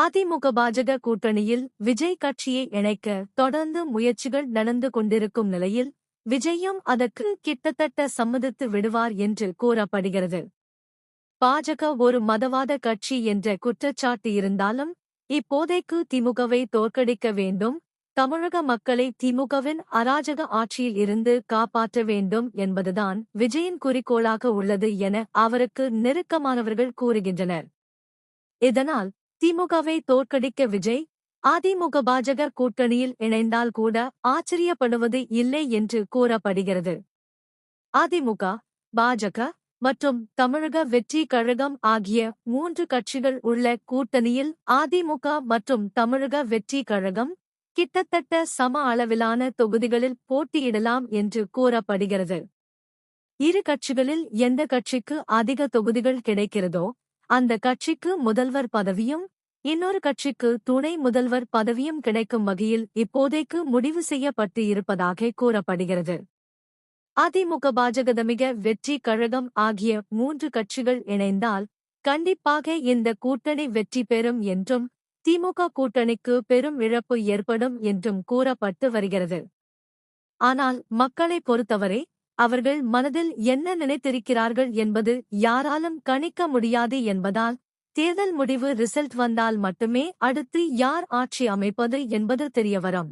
அதிமுக பாஜக கூட்டணியில் விஜய் கட்சியை இணைக்க தொடர்ந்து முயற்சிகள் நடந்து கொண்டிருக்கும் நிலையில் விஜயும் அதற்கு கிட்டத்தட்ட சம்மதித்து விடுவார் என்று கூறப்படுகிறது. பாஜக ஒரு மதவாத கட்சி என்ற குற்றச்சாட்டு இருந்தாலும் இப்போதைக்கு திமுகவை தோற்கடிக்க வேண்டும் தமிழக மக்களை திமுகவின் அராஜக ஆட்சியில் இருந்து காப்பாற்ற வேண்டும் என்பதுதான் விஜயின் குறிக்கோளாக உள்ளது என அவருக்கு நெருக்கமானவர்கள் கூறுகின்றனர். இதனால் திமுகவை தோற்கடிக்க விஜய் அதிமுக பாஜக கூட்டணியில் இணைந்தால் கூட ஆச்சரியப்படுவது இல்லை என்று கூறப்படுகிறது. அதிமுக பாஜக மற்றும் தமிழக வெற்றி கழகம் ஆகிய மூன்று கட்சிகள் உள்ள கூட்டணியில் அதிமுக மற்றும் தமிழக வெற்றி கழகம் கிட்டத்தட்ட சம அளவிலான தொகுதிகளில் போட்டியிடலாம் என்று கூறப்படுகிறது. இரு கட்சிகளில் எந்த கட்சிக்கு அதிக தொகுதிகள் கிடைக்கிறதோ அந்த கட்சிக்கு முதல்வர் பதவியும் இன்னொரு கட்சிக்கு துணை முதல்வர் பதவியும் கிடைக்கும் வகையில் இப்போதைக்கு முடிவு செய்யப்பட்டு இருப்பதாக கூறப்படுகிறது. அதிமுக பாஜகதமிக வெற்றி கழகம் ஆகிய மூன்று கட்சிகள் இணைந்தால் கண்டிப்பாக இந்த கூட்டணி வெற்றி பெறும் என்றும் திமுக கூட்டணிக்கு பெரும் இழப்பு ஏற்படும் என்றும் கூறப்பட்டு வருகிறது. ஆனால் மக்களை பொறுத்தவரை அவர்கள் மனதில் என்ன நினைத்திருக்கிறார்கள் என்பது யாராலும் கணிக்க முடியாது என்பதால் தேர்தல் முடிவு ரிசல்ட் வந்தால் மட்டுமே அடுத்து யார் ஆட்சி அமைப்பது என்பது தெரியவரும்.